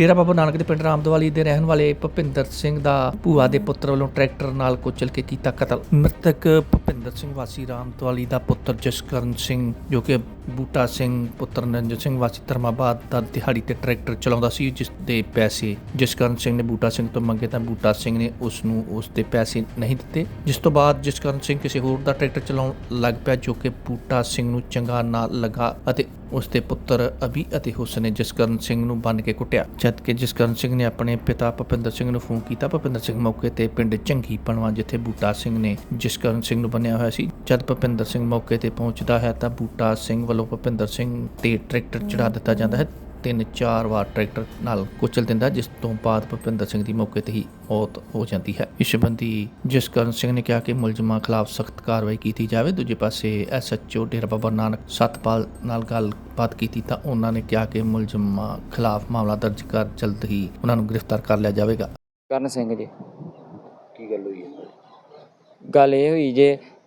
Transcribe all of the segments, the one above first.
ਡੇਰਾ ਬਾਬਾ ਨਾਨਕ ਦੇ ਪਿੰਡ ਰਾਮਦਵਾਲੀ ਦੇ ਰਹਿਣ ਵਾਲੇ ਭੁਪਿੰਦਰ ਸਿੰਘ ਦਾ ਭੂਆ ਦੇ ਪੁੱਤਰ ਵੱਲੋਂ ਟਰੈਕਟਰ ਨਾਲ ਕੁਚਲ ਕੇ ਕੀਤਾ ਕਤਲ। ਮ੍ਰਿਤਕ ਭੁਪਿੰਦਰ ਸਿੰਘ ਵਾਸੀ ਰਾਮਦਵਾਲੀ ਦਾ ਪੁੱਤਰ ਜਸਕਰਨ ਸਿੰਘ, ਜੋ ਕਿ ਬੂਟਾ ਸਿੰਘ ਪੁੱਤਰ ਨਰਿੰਦਰ ਸਿੰਘ ਵਾਸੀ ਧਰਮਾਬਾਦ ਦਾ ਦਿਹਾੜੀ ਤੇ ਟਰੈਕਟਰ ਚਲਾਉਂਦਾ ਸੀ, ਜਿਸ ਦੇ ਪੈਸੇ ਜਸਕਰਨ ਸਿੰਘ ਨੇ ਬੂਟਾ ਸਿੰਘ ਤੋਂ ਮੰਗੇ ਤਾਂ ਬੂਟਾ ਸਿੰਘ ਨੇ ਉਸ ਨੂੰ ਉਸ ਦੇ ਪੈਸੇ ਨਹੀਂ ਦਿੱਤੇ। ਜਿਸ ਤੋਂ ਬਾਅਦ ਜਸਕਰਨ ਸਿੰਘ ਕਿਸੇ ਹੋਰ ਦਾ ਟਰੈਕਟਰ ਚਲਾਉਣ ਲੱਗ ਪਿਆ, ਜੋ ਕਿ ਬੂਟਾ ਸਿੰਘ ਨੂੰ ਚੰਗਾ ਨਾ ਲੱਗਾ ਅਤੇ ਉਸ ਦੇ ਪੁੱਤਰ ਅਭੀ ਅਤੇ ਹੁਸਨ ਨੇ ਜਸਕਰਨ ਸਿੰਘ ਨੂੰ ਬੰਨ ਕੇ ਕੁੱਟਿਆ। ਜਦ ਕਿ ਜਸਕਰਨ ਸਿੰਘ ਨੇ ਆਪਣੇ ਪਿਤਾ ਭੁਪਿੰਦਰ ਸਿੰਘ ਨੂੰ ਫੋਨ ਕੀਤਾ, ਭੁਪਿੰਦਰ ਸਿੰਘ ਮੌਕੇ ਤੇ ਪਿੰਡ ਚੰਗੀ ਪਣਵਾ, ਜਿੱਥੇ ਬੂਟਾ ਸਿੰਘ ਨੇ ਜਸਕਰਨ ਸਿੰਘ ਨੂੰ ਬੰਨਿਆ ਹੋਇਆ ਸੀ। ਜਦ ਭੁਪਿੰਦਰ ਸਿੰਘ ਮੌਕੇ ਤੇ ਪਹੁੰਚਦਾ ਹੈ ਤਾਂ ਬੂਟਾ ਸਿੰਘ ਵੱਲੋਂ ਭੁਪਿੰਦਰ ਸਿੰਘ ਤੇ ਟਰੈਕਟਰ ਚੜਾ ਦਿੱਤਾ ਜਾਂਦਾ ਹੈ। ਤਿੰਨ ਚਾਰ ਵਾਰ ਟਰੈਕਟਰ ਨਾਲ ਕੁਚਲ ਦਿੰਦਾ ਜਿਸ ਤੋਂ ਬਾਅਦ ਭੁਪਿੰਦਰ ਸਿੰਘ ਦੀ ਮੌਕੇ ਤੇ ਹੀ ਮੌਤ ਹੋ ਜਾਂਦੀ ਹੈ। ਇਸ ਸੰਬੰਧੀ ਜਸਕਰਨ ਸਿੰਘ ਨੇ ਕਿਹਾ ਕਿ ਮੁਲਜ਼ਮਾਂ ਖਿਲਾਫ ਸਖਤ ਕਾਰਵਾਈ ਕੀਤੀ ਜਾਵੇ। ਦੂਜੇ ਪਾਸੇ ਐਸਐਚਓ ਡੇਰਾ ਬਾਬਾ ਨਾਨਕ ਸਤਪਾਲ ਨਾਲ ਗੱਲਬਾਤ ਕੀਤੀ ਤਾਂ ਉਹਨਾਂ ਨੇ ਕਿਹਾ ਕਿ ਮੁਲਜ਼ਮਾਂ ਖਿਲਾਫ ਮਾਮਲਾ ਦਰਜ ਕਰ ਜਲਦ ਹੀ ਉਹਨਾਂ ਨੂੰ ਗ੍ਰਿਫਤਾਰ ਕਰ ਲਿਆ ਜਾਵੇਗਾ। ਕਰਨ ਸਿੰਘ ਜੀ। ਕੀ ਗੱਲ ਹੋਈ ਹੈ? ਗੱਲ ਇਹ ਹੋਈ ਜੇ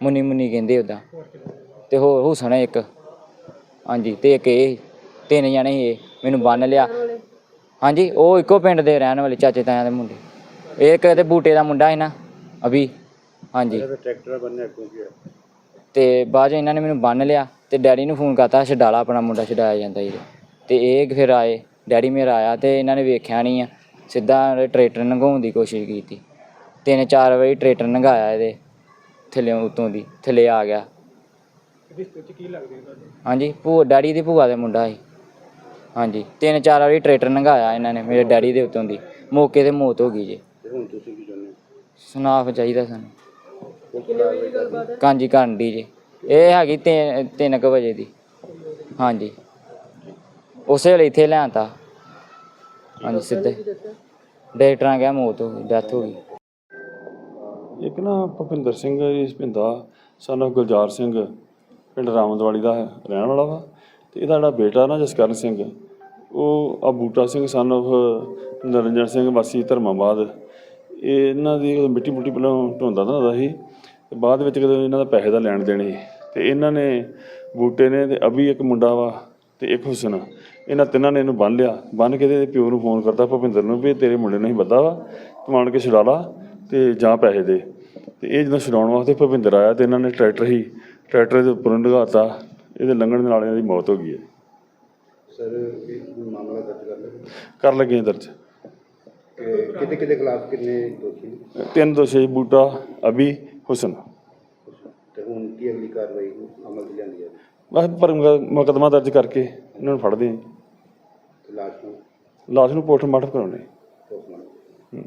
ਮੁੰਨੀ ਮੁੰਨੀ ਕਹਿੰਦੇ ਉਦਾਂ ਤੇ ਹੋਰ ਹੁਸਨ ਹੈ ਇੱਕ। ਹਾਂਜੀ ਤੇ ਇੱਕ ਇਹ ਤਿੰਨ ਜਣੇ ਸੀ ਇਹ। ਮੈਨੂੰ ਬੰਨ ਲਿਆ। ਹਾਂਜੀ ਉਹ ਇੱਕੋ ਪਿੰਡ ਦੇ ਰਹਿਣ ਵਾਲੇ ਚਾਚੇ ਤਾਇਆਂ ਦੇ ਮੁੰਡੇ। ਇਹ ਇੱਕ ਤੇ ਬੂਟੇ ਦਾ ਮੁੰਡਾ ਹੈ ਨਾ ਅਭੀ। ਹਾਂਜੀ। ਟਰੈਕਟਰ ਬੰਨਿਆ ਤੇ ਬਾਅਦ 'ਚ ਇਹਨਾਂ ਨੇ ਮੈਨੂੰ ਬੰਨ ਲਿਆ ਤੇ ਡੈਡੀ ਨੂੰ ਫੋਨ ਕਰਤਾ ਛਡਾਲਾ ਆਪਣਾ ਮੁੰਡਾ ਛਡਾਇਆ ਜਾਂਦਾ ਜੀ ਤੇ ਇਹ ਫਿਰ ਆਏ। ਡੈਡੀ ਮੇਰਾ ਆਇਆ ਤੇ ਇਹਨਾਂ ਨੇ ਵੇਖਿਆ ਨਹੀਂ ਆ। ਸਿੱਧਾ ਟਰੈਕਟਰ ਲੰਘਾਉਣ ਦੀ ਕੋਸ਼ਿਸ਼ ਕੀਤੀ। ਤਿੰਨ ਚਾਰ ਵਾਰੀ ਟਰੈਕਟਰ ਲੰਘਾਇਆ ਇਹਦੇ। ਥੱਲੇ ਉਤੋਂ ਦੀ ਥੱਲੇ ਆ ਗਿਆ। ਹਾਂਜੀ ਭੂਆ ਡੈਡੀ ਦੀ ਭੂਆ ਦੇ ਮੁੰਡਾ ਸੀ। ਹਾਂਜੀ ਤਿੰਨ ਚਾਰ ਵਾਰੀ ਟਰੈਕਟਰ ਲੰਘਾਇਆ ਇਹਨਾਂ ਨੇ ਮੇਰੇ ਡੈਡੀ ਦੇ ਉਤੋਂ ਦੀ। ਮੌਕੇ ਤੇ ਮੌਤ ਹੋ ਗਈ ਜੀ। ਤੇ ਹੁਣ ਤੁਸੀਂ ਕੀ ਚਾਹੁੰਦੇ ਹੋ? ਸੁਨਾਫ ਚਾਹੀਦਾ ਸਾਨੂੰ। ਪੁਲਿਸ ਕਾਰਵਾਈ ਕਾਂਜੀ ਕਰਨ ਦੀ ਜੀ। ਇਹ ਹੈਗੀ 3 ਕੁ ਵਜੇ ਦੀ। ਹਾਂਜੀ। ਉਸੇ ਵੇਲੇ ਇੱਥੇ ਲਿਆਂਤਾ ਹਾਂਜੀ ਸਿੱਧੇ। ਡਾਕਟਰਾਂ ਕਿਹਾ ਮੌਤ ਹੋ ਗਈ ਡੈਥ ਹੋ ਗਈ। ਇੱਕ ਨਾ ਭੁਪਿੰਦਰ ਸਿੰਘ ਇਸ ਪਿੰਦਾ son of ਗੁਲਜ਼ਾਰ ਸਿੰਘ, ਪਿੰਡ ਰਾਮਦਵਾਲੀ ਦਾ ਰਹਿਣ ਵਾਲਾ ਵਾ। ਤੇ ਇਹਦਾ ਜਿਹੜਾ ਬੇਟਾ ਨਾ ਜਸਕਰਨ ਸਿੰਘ, ਉਹ ਆ ਬੂਟਾ ਸਿੰਘ, ਸਨ of ਨਰਿੰਜਨ ਸਿੰਘ, ਵਾਸੀ ਧਰਮਾਬਾਦ। ਇਹ ਇਹਨਾਂ ਦੀ ਮਿੱਟੀ ਮੁੱਟੀ ਪਹਿਲਾਂ ਢੋਂਦਾ ਦਾ ਸੀ, ਤੇ ਬਾਅਦ ਵਿੱਚ ਕਦੇ ਇਹਨਾਂ ਦਾ ਪੈਸੇ ਦਾ ਲੈਣ ਦੇਣ ਸੀ, ਤੇ ਇਹਨਾਂ ਨੇ ਬੂਟੇ ਨੇ ਤੇ ਅਭੀ ਇੱਕ ਮੁੰਡਾ ਵਾ ਤੇ ਇੱਕ ਹੁਸਨ। ਇਹਨਾਂ ਤਿੰਨਾਂ ਨੇ ਇਹਨੂੰ ਬੰਨ ਲਿਆ। ਬੰਨ ਕੇ ਇਹਦੇ ਪਿਓ ਨੂੰ ਫੋਨ ਕਰਤਾ ਭੁਪਿੰਦਰ ਨੂੰ ਵੀ ਤੇਰੇ ਮੁੰਡੇ ਨੂੰ ਹੀ ਬੱਦਾ ਵਾ, ਤੂੰ ਆਣ ਕੇ ਛੁਡਾ ਲਾ। ਤੇ ਜਾਂ ਪੈਸੇ ਦੇ। ਤੇ ਇਹ ਜਦੋਂ ਛੁਡਾਉਣ ਵਾਸਤੇ ਭੁਪਿੰਦਰ ਆਇਆ ਤੇ ਇਹਨਾਂ ਨੇ ਟਰੈਕਟਰ ਹੀ ਟਰੈਕਟਰ ਦੇ ਉੱਪਰ ਲਗਾਤਾ ਇਹਦੇ ਲੰਘਣ ਦੇ ਨਾਲ ਇਹਨਾਂ ਦੀ ਮੌਤ ਹੋ ਗਈ ਹੈ। ਸਰ ਇਹ ਮਾਮਲਾ ਦਰਜ ਕਰ ਲਿਆ? ਕਰ ਲੱਗੇ ਦਰਜ। ਕਿਤੇ ਕਿਤੇ ਖਿਲਾਫ ਕਿੰਨੇ ਦੋਸ਼ੀ ਨੇ? ਤਿੰਨ ਦੋਸ਼ੀ ਬੂਟਾ ਅਭੀ ਹੁਸਨ। ਤੇ ਹੁਣ ਕੀ ਅਗਲੀ ਕਾਰਵਾਈ ਅਮਲ ਚ ਲਿਆਂਦੀ ਹੈ ਬਸ ਪਰ ਮੁਕੱਦਮਾ ਦਰਜ ਕਰਕੇ ਇਹਨਾਂ ਨੂੰ ਫੜਦੇ ਹਾਂ ਤੇ ਲਾਸ਼ ਨੂੰ? ਲਾਸ਼ ਨੂੰ ਪੋਸਟਮਾਰਟਮ ਕਰਾਉਣੇ ਪੋਸਟਮਾਰਟਮ। ਹੂੰ।